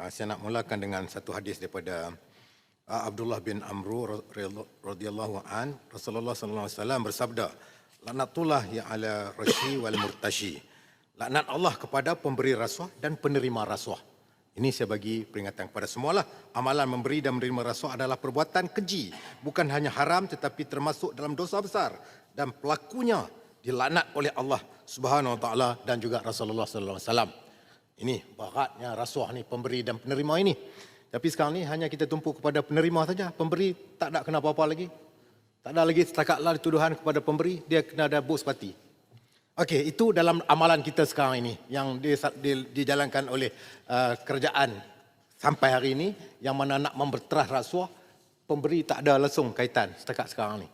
Uh, saya nak mulakan dengan satu hadis daripada uh, Abdullah bin Amru radhiyallahu an. Rasulullah sallallahu alaihi wasallam bersabda laknatullah ya ala rashi wal murtashi. Laknat Allah kepada pemberi rasuah dan penerima rasuah. Ini saya bagi peringatan kepada semualah. Amalan memberi dan menerima rasuah adalah perbuatan keji bukan hanya haram tetapi termasuk dalam dosa besar. Dan pelakunya dilaknat oleh Allah Subhanahu wa taala dan juga Rasulullah sallallahu alaihi wasallam ini baratnya rasuah ni pemberi dan penerima ini. Tapi sekarang ni hanya kita tumpu kepada penerima saja. Pemberi tak ada kena apa-apa lagi. Tak ada lagi setakatlah tuduhan kepada pemberi. Dia kena ada bos parti. Okey, itu dalam amalan kita sekarang ini. Yang di, di, dijalankan oleh uh, kerajaan sampai hari ini. Yang mana nak memberterah rasuah. Pemberi tak ada langsung kaitan setakat sekarang ni.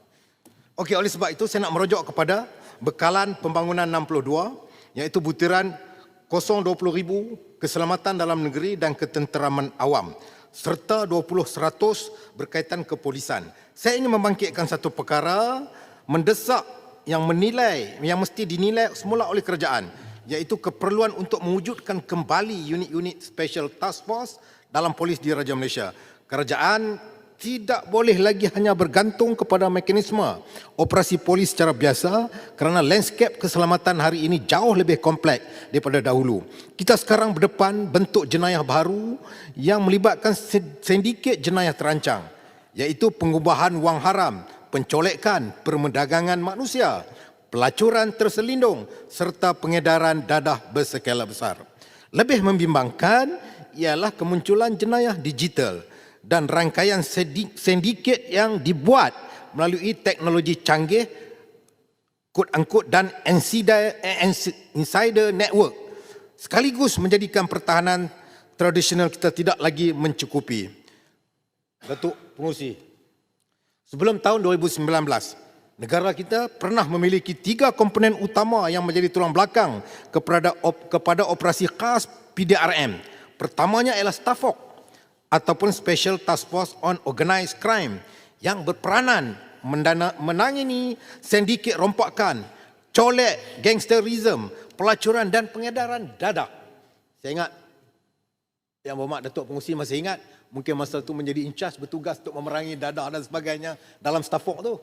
Okey, oleh sebab itu saya nak merujuk kepada bekalan pembangunan 62. Iaitu butiran 020 ribu keselamatan dalam negeri dan ketenteraman awam serta 20 seratus berkaitan kepolisan. Saya ingin membangkitkan satu perkara mendesak yang menilai yang mesti dinilai semula oleh kerajaan iaitu keperluan untuk mewujudkan kembali unit-unit special task force dalam polis di Raja Malaysia. Kerajaan tidak boleh lagi hanya bergantung kepada mekanisme operasi polis secara biasa kerana landscape keselamatan hari ini jauh lebih kompleks daripada dahulu. Kita sekarang berdepan bentuk jenayah baru yang melibatkan sindiket jenayah terancang iaitu pengubahan wang haram, pencolekan, permendagangan manusia, pelacuran terselindung serta pengedaran dadah berskala besar. Lebih membimbangkan ialah kemunculan jenayah digital dan rangkaian sindiket yang dibuat melalui teknologi canggih quote unquote dan insider, insider network sekaligus menjadikan pertahanan tradisional kita tidak lagi mencukupi. Datuk Pengurusi, sebelum tahun 2019, negara kita pernah memiliki tiga komponen utama yang menjadi tulang belakang kepada, kepada operasi khas PDRM. Pertamanya ialah Stafok ataupun Special Task Force on Organised Crime yang berperanan mendana, menangani sindiket rompakan, colek, gangsterism, pelacuran dan pengedaran dadah. Saya ingat yang berhormat Datuk Pengusi masih ingat mungkin masa itu menjadi incas bertugas untuk memerangi dadah dan sebagainya dalam Stafok tu.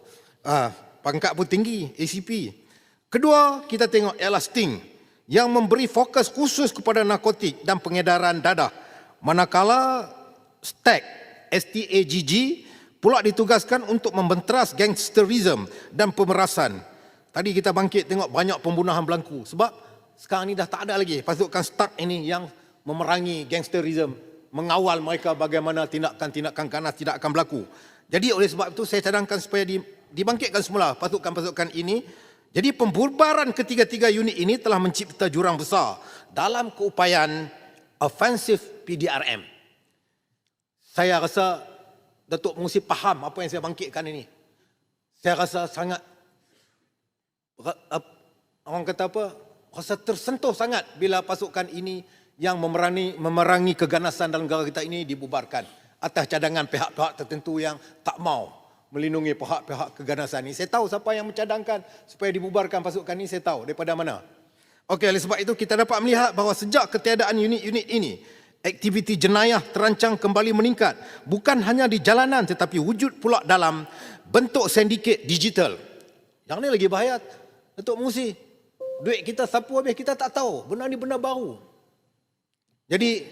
Ah, pangkat pun tinggi, ACP. Kedua, kita tengok ialah Sting yang memberi fokus khusus kepada narkotik dan pengedaran dadah. Manakala STAG, STAGG pula ditugaskan untuk membenteras gangsterism dan pemerasan. Tadi kita bangkit tengok banyak pembunuhan berlaku sebab sekarang ni dah tak ada lagi pasukan STAG ini yang memerangi gangsterism, mengawal mereka bagaimana tindakan-tindakan ganas tidak akan berlaku. Jadi oleh sebab itu saya cadangkan supaya dibangkitkan semula pasukan-pasukan ini. Jadi pembubaran ketiga-tiga unit ini telah mencipta jurang besar dalam keupayaan offensive PDRM saya rasa Datuk Pengusi faham apa yang saya bangkitkan ini. Saya rasa sangat orang kata apa? Rasa tersentuh sangat bila pasukan ini yang memerangi memerangi keganasan dalam negara kita ini dibubarkan atas cadangan pihak-pihak tertentu yang tak mau melindungi pihak-pihak keganasan ini. Saya tahu siapa yang mencadangkan supaya dibubarkan pasukan ini, saya tahu daripada mana. Okey, oleh sebab itu kita dapat melihat bahawa sejak ketiadaan unit-unit ini, aktiviti jenayah terancang kembali meningkat bukan hanya di jalanan tetapi wujud pula dalam bentuk sindiket digital. Yang ni lagi bahaya. Datuk Musi, duit kita sapu habis kita tak tahu. Benda ni benda baru. Jadi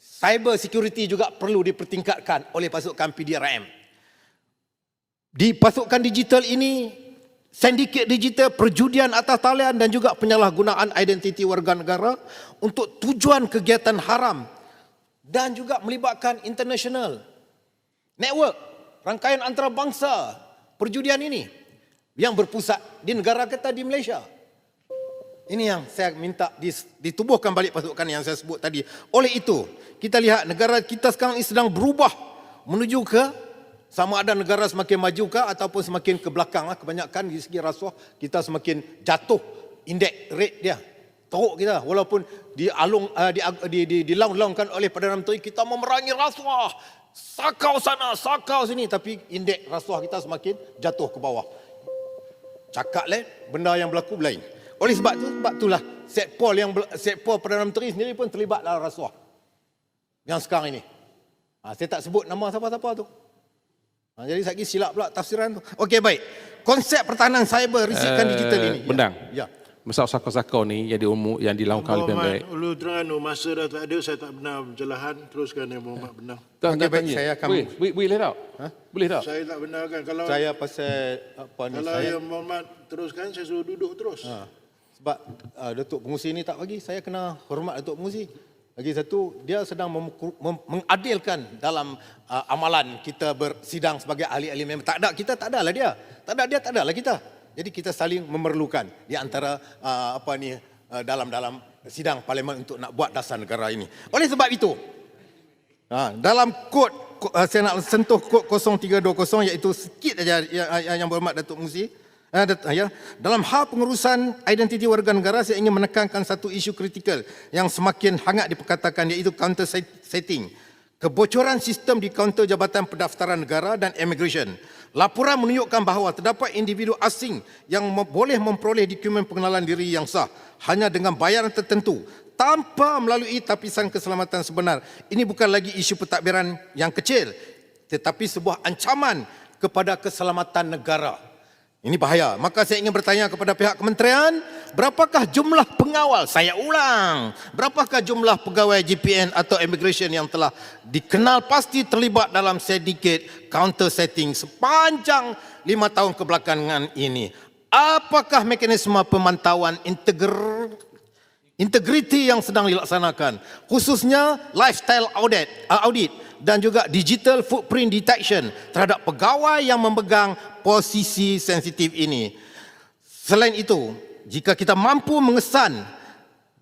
cyber security juga perlu dipertingkatkan oleh pasukan PDRM. Di pasukan digital ini sindiket digital perjudian atas talian dan juga penyalahgunaan identiti warga negara untuk tujuan kegiatan haram dan juga melibatkan international network rangkaian antarabangsa perjudian ini yang berpusat di negara kita di Malaysia. Ini yang saya minta ditubuhkan balik pasukan yang saya sebut tadi. Oleh itu, kita lihat negara kita sekarang ini sedang berubah menuju ke sama ada negara semakin maju ke ataupun semakin ke belakang. Kebanyakan di segi rasuah kita semakin jatuh indeks rate dia teruk kita walaupun di alung uh, di di di dilaung-laungkan oleh Perdana Menteri kita memerangi rasuah sakau sana sakau sini tapi indeks rasuah kita semakin jatuh ke bawah cakap lain benda yang berlaku lain oleh sebab tu sebab itulah setpol yang setpol Perdana Menteri sendiri pun terlibat dalam rasuah yang sekarang ini. Ha, saya tak sebut nama siapa-siapa tu. Ha, jadi saya silap pula tafsiran tu. Okey baik. Konsep pertahanan cyber risikan Eh, digital ini. Bendang. Ya. Masalah sakau-sakau ni yang, diumur, yang dilangkah lebih baik. Ulu Terengganu masa dah tak ada saya tak benar pencerahan teruskan yang Muhammad benar. Tak, tak baik, saya akan- Boleh, boleh, boleh tak? Ha? Boleh tak? Saya tak benarkan kalau Saya pasal apa ni kalau saya yang Muhammad teruskan saya suruh duduk terus. Ha, sebab uh, Datuk Pengusi ni tak bagi, saya kena hormat Datuk Pengusi. Lagi satu, dia sedang mengadilkan dalam uh, amalan kita bersidang sebagai ahli-ahli member. Tak ada, kita tak ada lah dia. Tak ada, dia tak ada lah kita. Jadi kita saling memerlukan di antara uh, apa ni uh, dalam-dalam sidang parlimen untuk nak buat dasar negara ini. Oleh sebab itu, Ha, dalam kod, uh, saya nak sentuh kod 0320 iaitu sikit saja yang, yang, yang berhormat Datuk Muzi. Uh, dat, ya. Dalam hal pengurusan identiti warga negara saya ingin menekankan satu isu kritikal yang semakin hangat diperkatakan iaitu counter setting. Kebocoran sistem di kaunter Jabatan Pendaftaran Negara dan Immigration. Laporan menunjukkan bahawa terdapat individu asing yang boleh memperoleh dokumen pengenalan diri yang sah hanya dengan bayaran tertentu tanpa melalui tapisan keselamatan sebenar. Ini bukan lagi isu pentadbiran yang kecil tetapi sebuah ancaman kepada keselamatan negara. Ini bahaya. Maka saya ingin bertanya kepada pihak kementerian, berapakah jumlah pengawal? Saya ulang. Berapakah jumlah pegawai GPN atau immigration yang telah dikenal pasti terlibat dalam syndicate counter setting sepanjang lima tahun kebelakangan ini? Apakah mekanisme pemantauan integr integriti yang sedang dilaksanakan khususnya lifestyle audit audit dan juga digital footprint detection terhadap pegawai yang memegang posisi sensitif ini selain itu jika kita mampu mengesan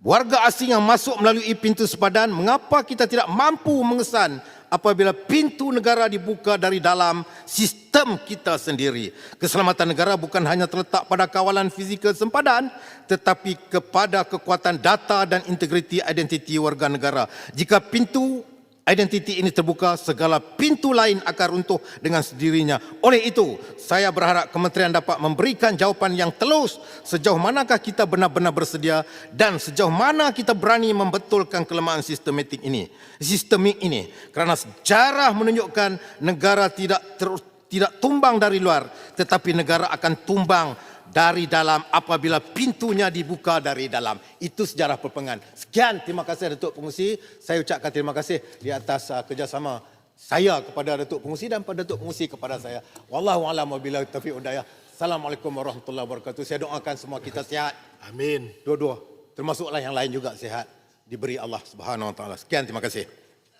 warga asing yang masuk melalui pintu sepadan mengapa kita tidak mampu mengesan apabila pintu negara dibuka dari dalam sistem kita sendiri. Keselamatan negara bukan hanya terletak pada kawalan fizikal sempadan tetapi kepada kekuatan data dan integriti identiti warga negara. Jika pintu identiti ini terbuka, segala pintu lain akan runtuh dengan sendirinya. Oleh itu, saya berharap kementerian dapat memberikan jawapan yang telus sejauh manakah kita benar-benar bersedia dan sejauh mana kita berani membetulkan kelemahan sistematik ini. Sistemik ini. Kerana sejarah menunjukkan negara tidak ter, tidak tumbang dari luar, tetapi negara akan tumbang dari dalam apabila pintunya dibuka dari dalam. Itu sejarah perpengan. Sekian, terima kasih Datuk Pengusi. Saya ucapkan terima kasih di atas uh, kerjasama saya kepada Datuk Pengusi dan pada Datuk Pengusi kepada saya. Wallahu a'lam wabillahi taufiq hidayah. Assalamualaikum warahmatullahi wabarakatuh. Saya doakan semua kita sihat. Amin. Dua-dua. Termasuklah yang lain juga sihat. Diberi Allah Subhanahu wa taala. Sekian, terima kasih.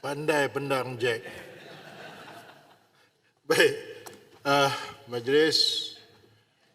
Pandai pendang Jack. Baik. Uh, majlis